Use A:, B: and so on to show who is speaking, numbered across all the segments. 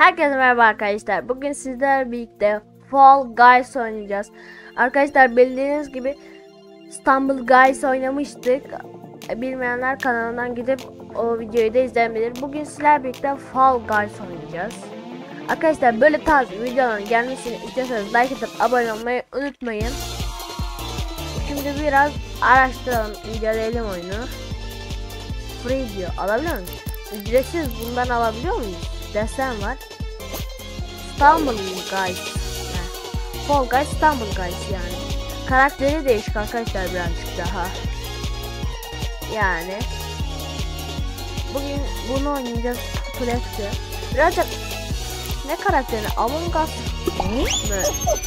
A: Herkese merhaba arkadaşlar. Bugün sizlerle birlikte Fall Guys oynayacağız. Arkadaşlar bildiğiniz gibi İstanbul Guys oynamıştık. Bilmeyenler kanalından gidip o videoyu da izleyebilir. Bugün sizlerle birlikte Fall Guys oynayacağız. Arkadaşlar böyle tarz videoların gelmesini istiyorsanız like atıp abone olmayı unutmayın. Şimdi biraz araştıralım, inceleyelim oyunu. Free diyor. Alabiliyor muyuz? Ücretsiz bundan alabiliyor muyuz? Desen var. İstanbul Guys. Yani Fall Guys İstanbul Guys yani. Karakteri değişik arkadaşlar birazcık daha. Yani bugün bunu oynayacağız Flex'i. Birazcık ne karakteri? Among Us mı?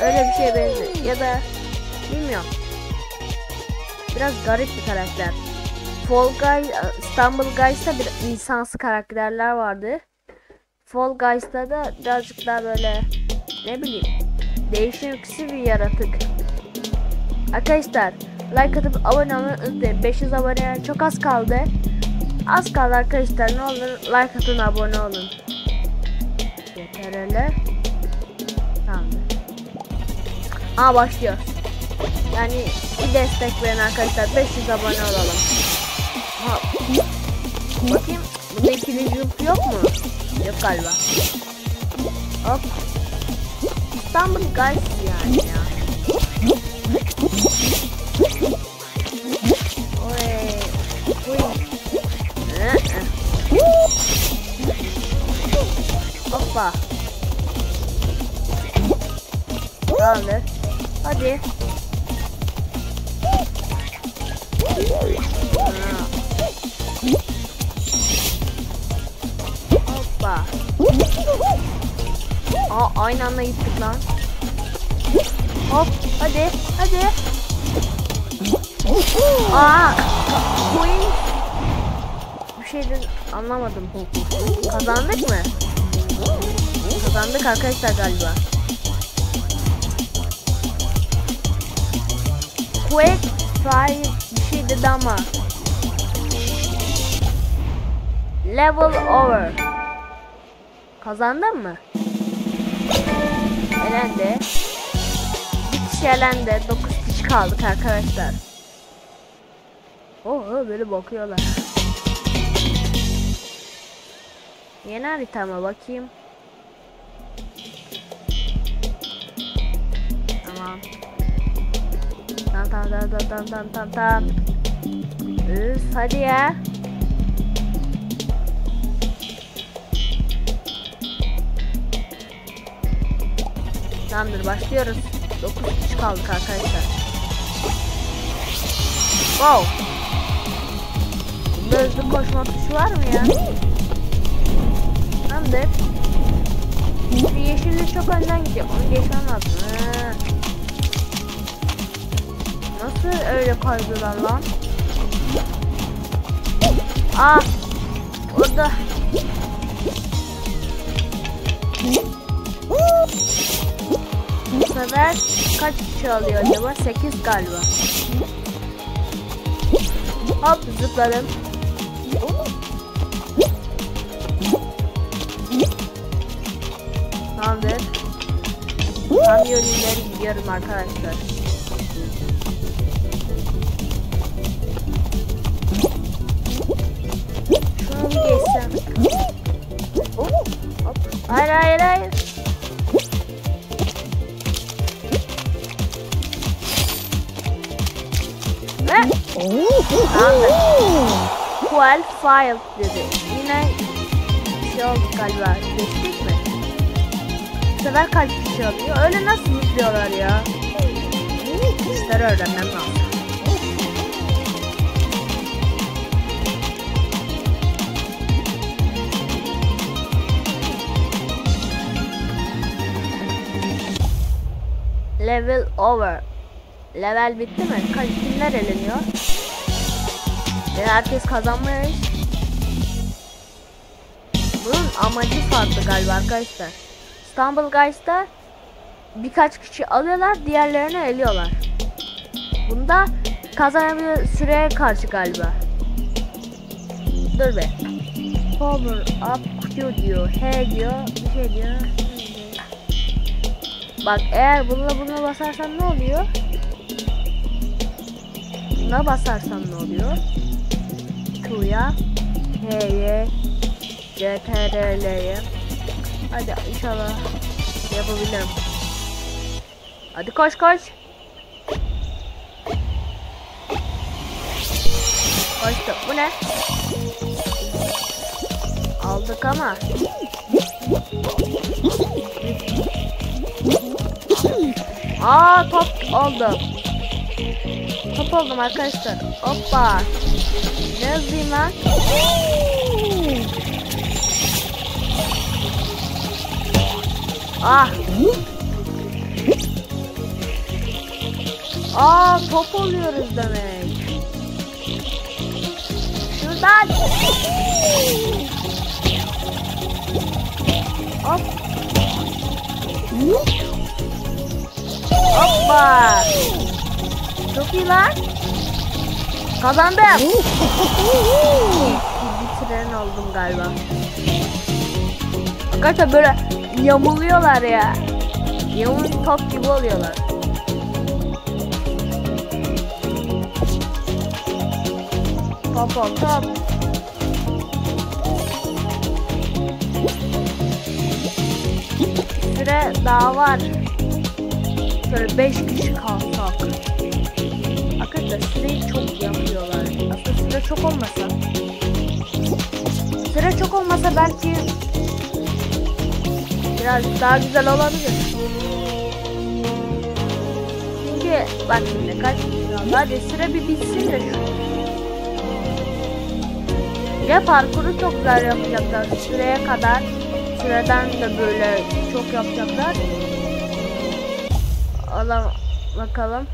A: Öyle bir şeye benziyor. Ya da bilmiyorum. Biraz garip bir karakter. Fall Guys, İstanbul Guys'ta bir insansı karakterler vardı. Fall Guys'ta da birazcık daha böyle ne bileyim değişimsi bir yaratık. Arkadaşlar like atıp abone olmayı unutmayın. 500 aboneye çok az kaldı. Az kaldı arkadaşlar ne olur like atın abone olun. Yeter öyle. Tamam. Aa başlıyor. Yani bir destek verin arkadaşlar 500 abone olalım. Ha. Bakayım bunda jump yok mu? Yok galiba. Hop. İstanbul Guys yani ya. Oy. Oy. Aa aynı anda gittik lan. Hop hadi hadi. Aa coin. Bir şeyden anlamadım. Kazandık mı? Kazandık arkadaşlar galiba. Quick fire bir şey dedi ama. Level over. Kazandın mı? Elendi. Bir kişi elendi. 9 kişi kaldık arkadaşlar. Oo böyle bakıyorlar. Yeni haritama bakayım. Tamam tamam tamam tamam tamam tamam tamam. Üf hadi ya. Tamamdır başlıyoruz. 9 kişi kaldık arkadaşlar. Wow. Bunda hızlı koşma tuşu var mı ya? Tamamdır. Şu yeşilli çok önden gidiyor. Onu geçmem lazım. Ha. Nasıl öyle kaydılar lan? Aa! Orada. Bu sefer kaç kişi alıyor acaba? 8 galiba. Hop zıpladım. Tamamdır. Tam yönleri gidiyorum arkadaşlar. Ve Qualified dedi. Yine bir şey oldu galiba. Geçtik mi? Bu sefer kaç kişi alıyor? Öyle nasıl zıplıyorlar ya? İşleri öğrenmem lazım. Level over. Level bitti mi? Kaç kimler eleniyor? Ve herkes kazanmış. Bunun amacı farklı galiba arkadaşlar. İstanbul Guys'ta birkaç kişi alıyorlar, diğerlerini eliyorlar. Bunda kazanabilir süreye karşı galiba. Dur be. Power up Q diyor. H diyor. Bir şey diyor. Bak eğer bununla buna basarsan ne oluyor? Buna basarsan ne oluyor? Q'ya H'ye CTRL'ye Hadi inşallah yapabilirim. Hadi koş koş. Koştum. Bu ne? Aldık ama. Aa top oldum. Top oldum arkadaşlar. Hoppa. Ne yazayım lan? Ah. Aa top oluyoruz demek. Şuradan. Hop. Hoppa. Çok iyi lan. Kazandım. Bitiren oldum galiba. Arkadaşlar böyle yamuluyorlar ya. Yamul top gibi oluyorlar. Top top top. Süre daha var. Şöyle 5 kişi kalsak. Arkadaşlar süreyi çok. Süre çok olmasa. Süre çok olmasa belki biraz daha güzel olabilir. Çünkü bak şimdi kaç hadi süre bir bitsin de şu. Ve parkuru çok güzel yapacaklar süreye kadar. Süreden de böyle çok yapacaklar. Allah bakalım.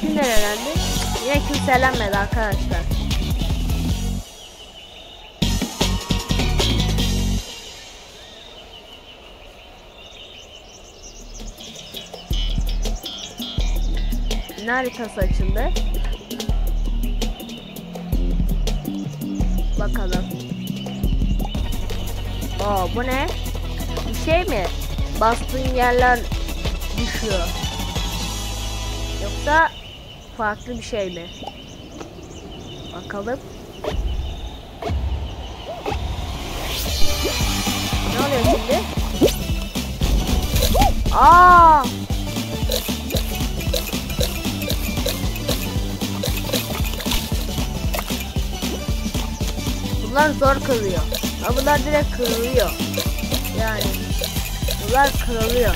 A: Kim elendi? Yine kimse elenmedi arkadaşlar. Ne haritası açıldı? Bakalım. Oo bu ne? Bir şey mi? Bastığın yerler düşüyor. Yoksa farklı bir şey mi? Bakalım. Ne oluyor şimdi? Aa! Bunlar zor kırılıyor. Ama bunlar direkt kırılıyor. Yani bunlar kırılıyor.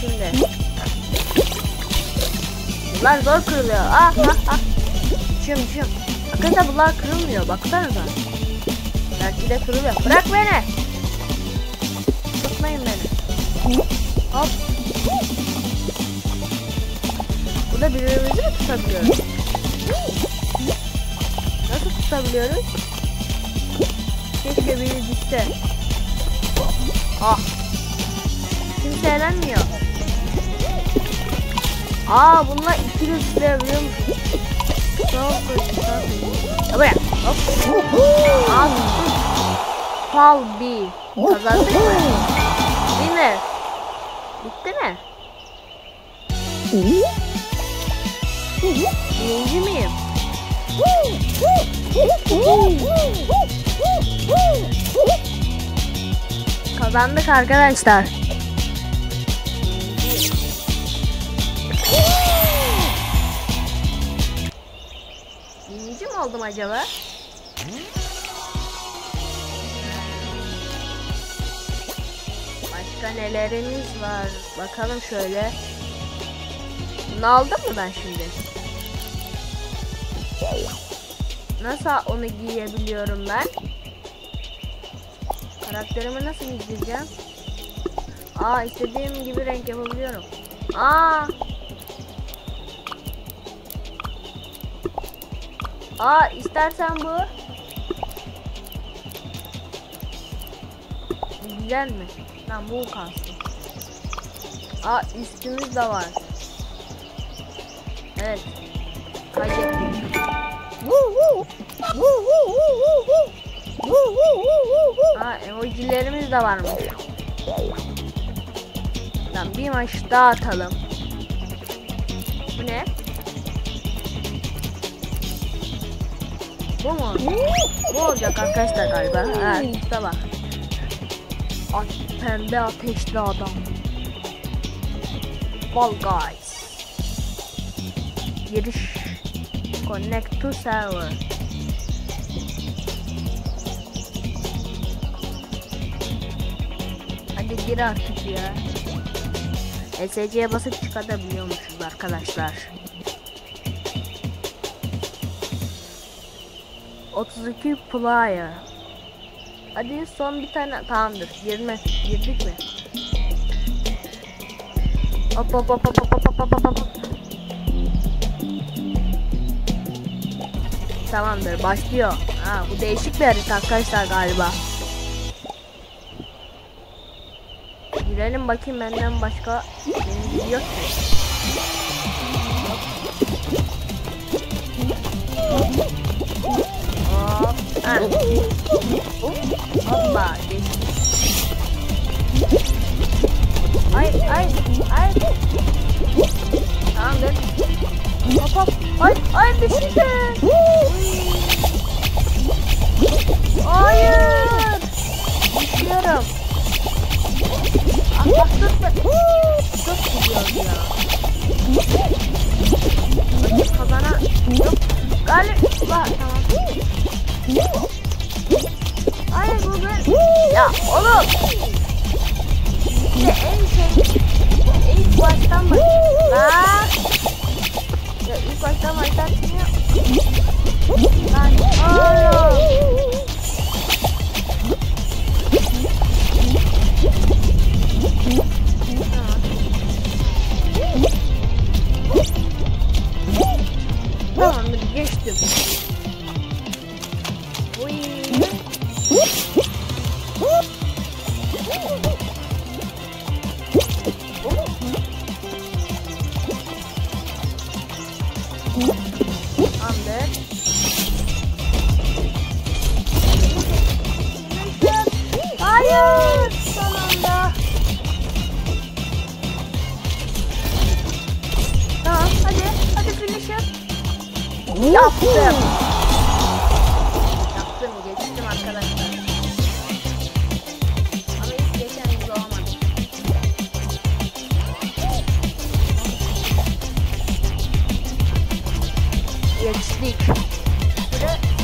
A: Şimdi. Bunlar zor kırılıyor. Ah ah ah. Şum şum. Arkadaşlar bunlar kırılmıyor. Baksanıza. Belki de kırılıyor. Bırak beni. Tutmayın beni. Hop. Burada birbirimizi mi tutabiliyoruz? Nasıl tutabiliyoruz? Keşke biri düşse. Ah. Kimse eğlenmiyor. Aa bunlar ikili zıplayabiliyor musun? Çok kötü. Buraya. Hop. Al. Fal B. Kazandık mı? Bitti mi? Birinci miyim? Kazandık arkadaşlar. Oldum acaba? Başka nelerimiz var? Bakalım şöyle. Bunu aldım mı ben şimdi? Nasıl onu giyebiliyorum ben? Karakterimi nasıl giyeceğim? Aa istediğim gibi renk yapabiliyorum. Aa. Aa istersen bu. Güzel mi? Lan bu kalsın. Aa üstümüz de var. Evet. Kaybettik. Aa emojilerimiz de varmış. Lan bir maç daha atalım. Bu ne? Bu mu? Bu olacak arkadaşlar galiba. Ha, işte bak. Ay, pembe ateşli adam. Fall Guys. Giriş. Connect to server. Hadi gir artık ya. SC'ye basıp çıkabiliyormuşuz arkadaşlar. 32 player. Hadi son bir tane tamamdır. 20 girdik mi? Hop hop hop hop hop hop hop hop. Tamamdır başlıyor. Ha bu değişik bir harita arkadaşlar galiba. Girelim bakayım benden başka benim gidiyor. Ha. Hoppa. geçtik. Ay ay ay. Tamamdır. Hop hop. Ay ay düştüm. Hayır. Düşüyorum. Ah bak tut bak. Çok gidiyorum ya. Bakın kazana. Yok. Galiba tamam. Hayır bu ben. Ya oğlum. İşte en şey. İlk baştan bak. Bak. Ya ilk baştan başlatmıyor. Lan oğlum. Tamamdır geçtim. and sneak.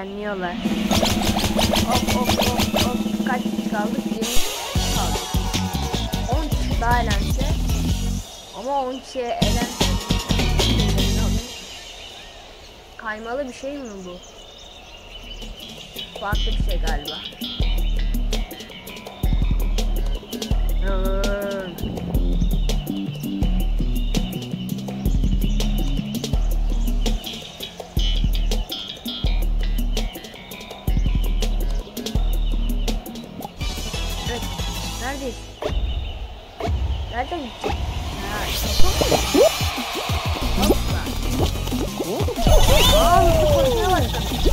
A: Elenmiyorlar. Hop hop hop hop. Kaç kişi kaldık? 20 kişi kaldık. 10 kişi daha elense. Ama 10 kişiye elense. Kaymalı bir şey mi bu? Farklı bir şey galiba. Hmm. と行っちゃう。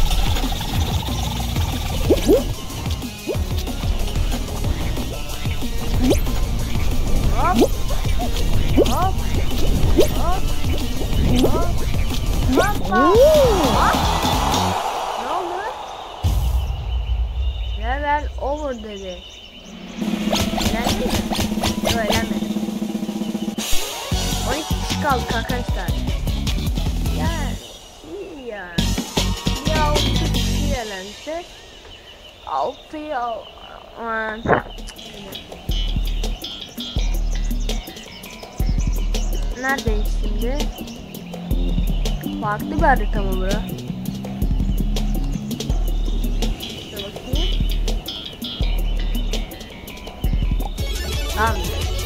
A: Tamam,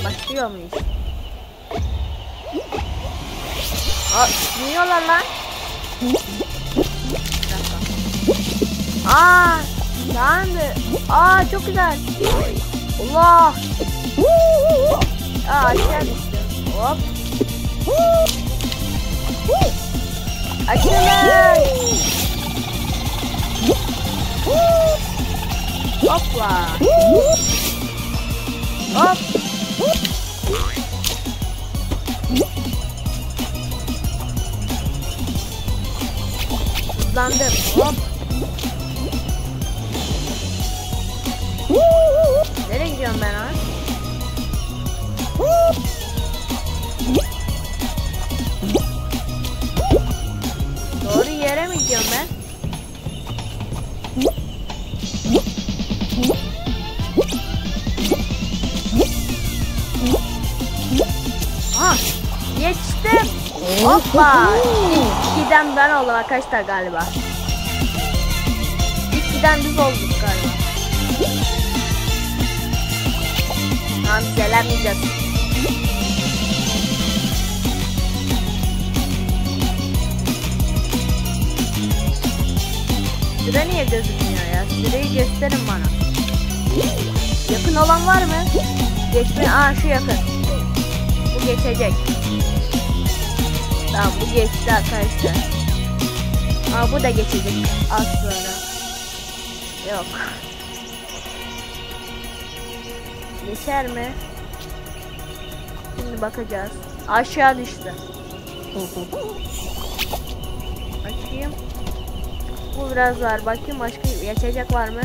A: başlıyor muyuz? Aa, dinliyorlar lan. Aa, lan. Aa, çok güzel. Allah. Aa, aşağı düştü. Hop. Açılın. Hopla. Hop. Nereye gidiyorum ben ha? Doğru yere mi gidiyorum ben? Hoppa. İlk giden ben oldum arkadaşlar galiba. İlk giden biz olduk galiba. Tamam gelemeyeceğiz. Süre niye gözükmüyor ya? Süreyi gösterin bana. Yakın olan var mı? Geçme. Aa şu yakın. Bu geçecek. Tamam bu geçti arkadaşlar. Aa bu da geçecek az sonra. Yok. Geçer mi? Şimdi bakacağız. Aşağı düştü. Bakayım. Bu biraz var. Bakayım başka geçecek var mı?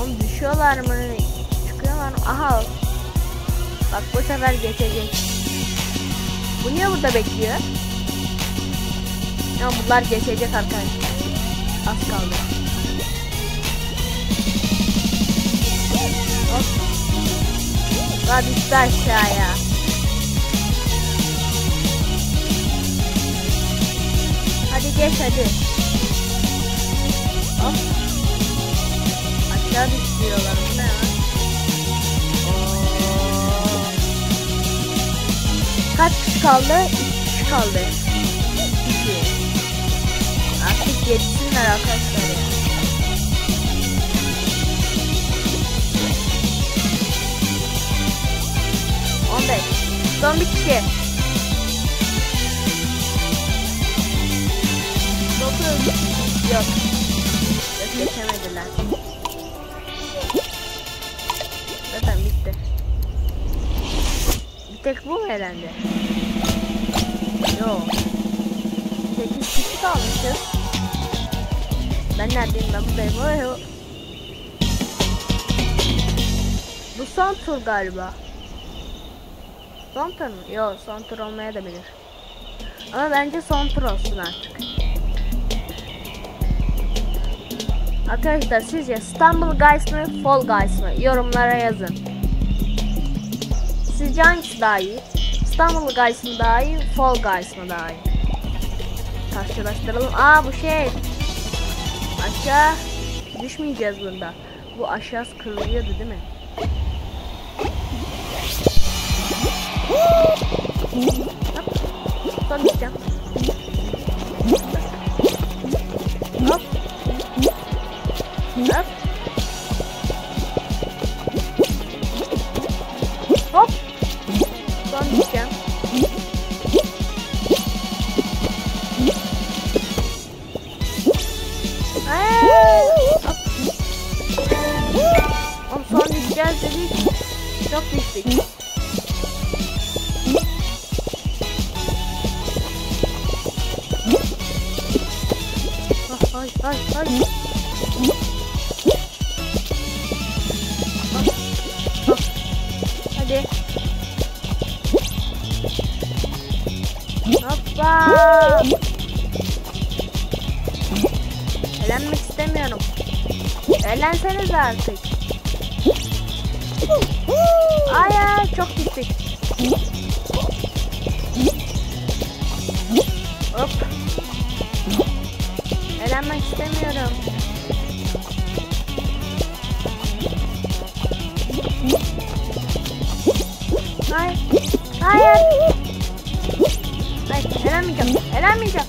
A: Oğlum düşüyorlar mı? Çıkıyorlar mı? Aha. Bak bu sefer geçecek. Bu niye burada bekliyor? Ya bunlar geçecek arkadaşlar. Az kaldı. Hop. Daha düştü aşağıya. Hadi geç hadi. Hop. Aşağı düşüyorlar. Kaç kişi kaldı? İki kişi kaldı. İki. Artık geçsinler arkadaşlar ya. On beş. Son bir kişi. Dokuz. Yok geçemediler. Tek bu mu elendi? Yok. Sekiz kişi kalmışız. Ben neredeyim ben buradayım. Bu son tur galiba. Son tur mu? Yok son tur olmaya da bilir. Ama bence son tur olsun artık. Arkadaşlar sizce Stumble Guys mı Fall Guys mı? Yorumlara yazın. Sizce hangisi daha iyi? Stumble Guys mı daha iyi? Fall Guys mı daha iyi? Karşılaştıralım. Aa bu şey. Aşağı düşmeyeceğiz bunda. Bu aşağı kırılıyordu değil mi? Hop. Son gideceğim. Hop. Hop. Hop. Eğlenmek istemiyorum. Eğlenseniz artık. Hayır çok gittik. Hop. Eğlenmek istemiyorum. Hayır. Hayır. Hayır. Eğlenmeyeceğim. Eğlenmeyeceğim.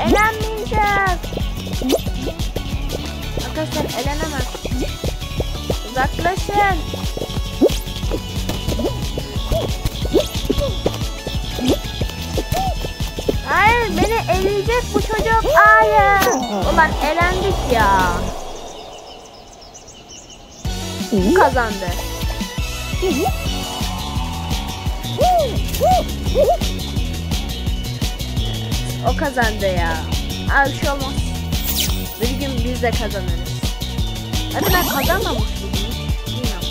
A: Eğlenmeyeceğim. Arkadaşlar eğlenemem. Uzaklaşın. Hayır beni eleyecek bu çocuk. Hayır. Ulan elendik ya. Kazandı. O kazandı ya. Aa bir şey olmaz. Bir gün biz de kazanırız. Hadi ben kazanmamış mıyım? Bilmiyorum.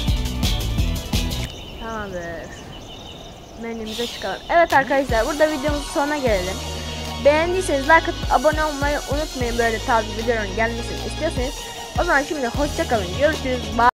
A: Tamamdır. Menümüze çıkalım. Evet arkadaşlar burada videomuzun sonuna gelelim. Beğendiyseniz like atıp abone olmayı unutmayın böyle tarz videoların gelmesini istiyorsanız. O zaman şimdi hoşçakalın. Görüşürüz. Bye.